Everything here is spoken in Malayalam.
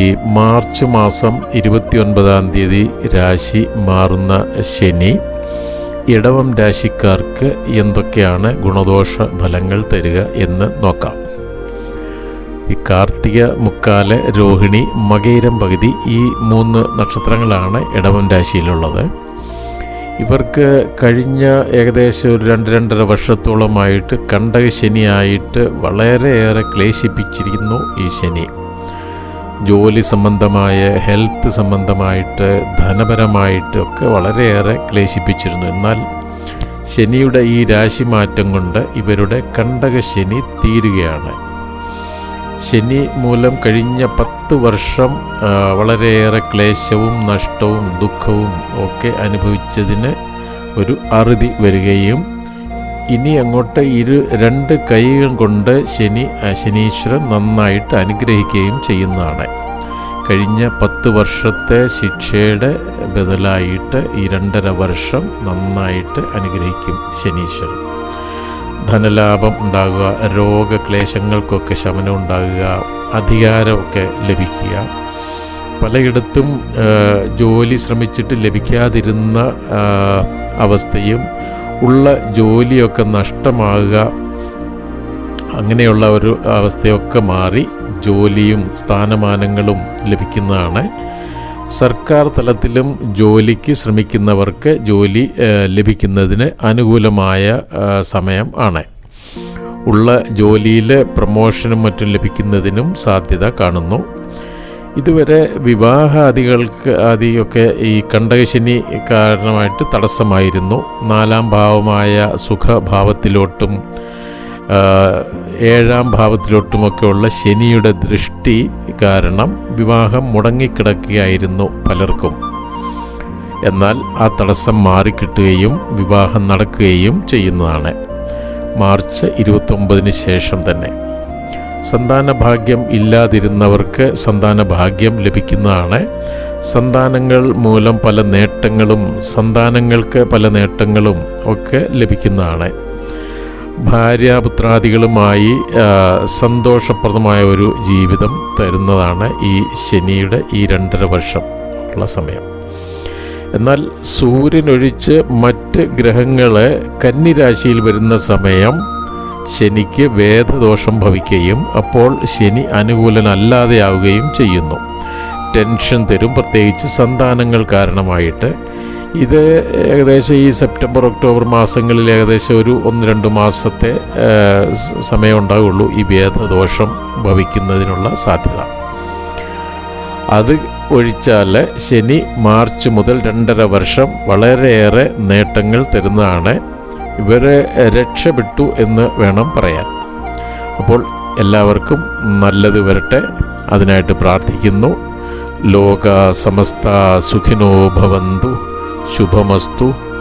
ഈ മാർച്ച് മാസം ഇരുപത്തിയൊൻപതാം തീയതി രാശി മാറുന്ന ശനി ഇടവം രാശിക്കാർക്ക് എന്തൊക്കെയാണ് ഗുണദോഷ ഫലങ്ങൾ തരിക എന്ന് നോക്കാം. ഈ കാർത്തിക മുക്കാല രോഹിണി മകയിരം പകുതി ഈ മൂന്ന് നക്ഷത്രങ്ങളാണ് ഇടവം രാശിയിലുള്ളത്. ഇവർക്ക് കഴിഞ്ഞ ഏകദേശം ഒരു രണ്ട് രണ്ടര വർഷത്തോളമായിട്ട് കണ്ടക ശനിയായിട്ട് വളരെയേറെ ക്ലേശിപ്പിച്ചിരിക്കുന്നു ഈ ശനി. ജോലി സംബന്ധമായ ഹെൽത്ത് സംബന്ധമായിട്ട് ധനപരമായിട്ട് ഒക്കെ വളരെയേറെ ക്ലേശിപ്പിച്ചിരുന്നു. എന്നാൽ ശനിയുടെ ഈ രാശി മാറ്റം കൊണ്ട് ഇവരുടെ കണ്ടക ശനി തീരുകയാണ്. ശനി മൂലം കഴിഞ്ഞ പത്ത് വർഷം വളരെയേറെ ക്ലേശവും നഷ്ടവും ദുഃഖവും ഒക്കെ അനുഭവിച്ചതിന് ഒരു അറുതി വരികയും ഇനി അങ്ങോട്ട് ഇരു രണ്ട് കൈകൾ കൊണ്ട് ശനി ശനീശ്വരൻ നന്നായിട്ട് അനുഗ്രഹിക്കുകയും ചെയ്യുന്നതാണ്. കഴിഞ്ഞ പത്ത് വർഷത്തെ ശിക്ഷയുടെ ബദലായിട്ട് ഈ രണ്ടര വർഷം നന്നായിട്ട് അനുഗ്രഹിക്കും ശനീശ്വരൻ. ധനലാഭം ഉണ്ടാകുക രോഗക്ലേശങ്ങൾക്കൊക്കെ ശമനം ഉണ്ടാകുക അധികാരമൊക്കെ ലഭിക്കുക. പലയിടത്തും ജോലി ശ്രമിച്ചിട്ട് ലഭിക്കാതിരുന്ന അവസ്ഥയും ഉള്ള ജോലിയൊക്കെ നഷ്ടമാകുക അങ്ങനെയുള്ള ഒരു അവസ്ഥയൊക്കെ മാറി ജോലിയും സ്ഥാനമാനങ്ങളും ലഭിക്കുന്നതാണ്. സർക്കാർ തലത്തിലും ജോലിക്ക് ശ്രമിക്കുന്നവർക്ക് ജോലി ലഭിക്കുന്നതിന് അനുകൂലമായ സമയം ആണ്. ഉള്ള ജോലിയിൽ പ്രമോഷനും മറ്റും ലഭിക്കുന്നതിനും സാധ്യത കാണുന്നു. ഇതുവരെ വിവാഹാദികൾക്ക് ആദിയൊക്കെ ഈ കണ്ടകശനി കാരണമായിട്ട് തടസ്സമായിരുന്നു. നാലാം ഭാവമായ സുഖഭാവത്തിലോട്ടും ഏഴാം ഭാവത്തിലോട്ടുമൊക്കെയുള്ള ശനിയുടെ ദൃഷ്ടി കാരണം വിവാഹം മുടങ്ങിക്കിടക്കുകയായിരുന്നു പലർക്കും. എന്നാൽ ആ തടസ്സം മാറിക്കിട്ടുകയും വിവാഹം നടക്കുകയും ചെയ്യുന്നതാണ്. മാർച്ച് ഇരുപത്തൊമ്പതിന് ശേഷം തന്നെ. സന്താന ഭാഗ്യം ഇല്ലാതിരുന്നവർക്ക് സന്താന ഭാഗ്യം ലഭിക്കുന്നതാണ്. സന്താനങ്ങൾ മൂലം പല നേട്ടങ്ങളും സന്താനങ്ങൾക്ക് പല നേട്ടങ്ങളും ഒക്കെ ലഭിക്കുന്നതാണ്. ഭാര്യാപുത്രാദികളുമായി പുത്രാദികളുമായി സന്തോഷപ്രദമായ ഒരു ജീവിതം തരുന്നതാണ് ഈ ശനിയുടെ ഈ രണ്ടര വർഷം ഉള്ള സമയം. എന്നാൽ സൂര്യനൊഴിച്ച് മറ്റ് ഗ്രഹങ്ങളെ കന്നിരാശിയിൽ വരുന്ന സമയം ശനിക്ക് വേദദോഷം ഭവിക്കുകയും അപ്പോൾ ശനി അനുകൂലനല്ലാതെയാവുകയും ചെയ്യുന്നു. ടെൻഷൻ തരും പ്രത്യേകിച്ച് സന്താനങ്ങൾ കാരണമായിട്ട്. ഇത് ഏകദേശം ഈ സെപ്റ്റംബർ ഒക്ടോബർ മാസങ്ങളിൽ ഏകദേശം ഒരു ഒന്ന് രണ്ട് മാസത്തെ സമയം ഉണ്ടാവുള്ളൂ ഈ വേദദോഷം ഭവിക്കുന്നതിനുള്ള സാധ്യത. അത് ഒഴിച്ചാൽ ശനി മാർച്ച് മുതൽ രണ്ടര വർഷം വളരെയേറെ നേട്ടങ്ങൾ തരുന്നതാണ് ഇവരെ രക്ഷപ്പെട്ടു എന്ന് വേണം പറയാൻ. അപ്പോൾ എല്ലാവർക്കും നല്ലത് വരട്ടെ. അതിനായിട്ട് പ്രാർത്ഥിക്കുന്നു. ലോക സമസ്ത സുഖിനോ ഭവന്തു. ശുഭമസ്തു.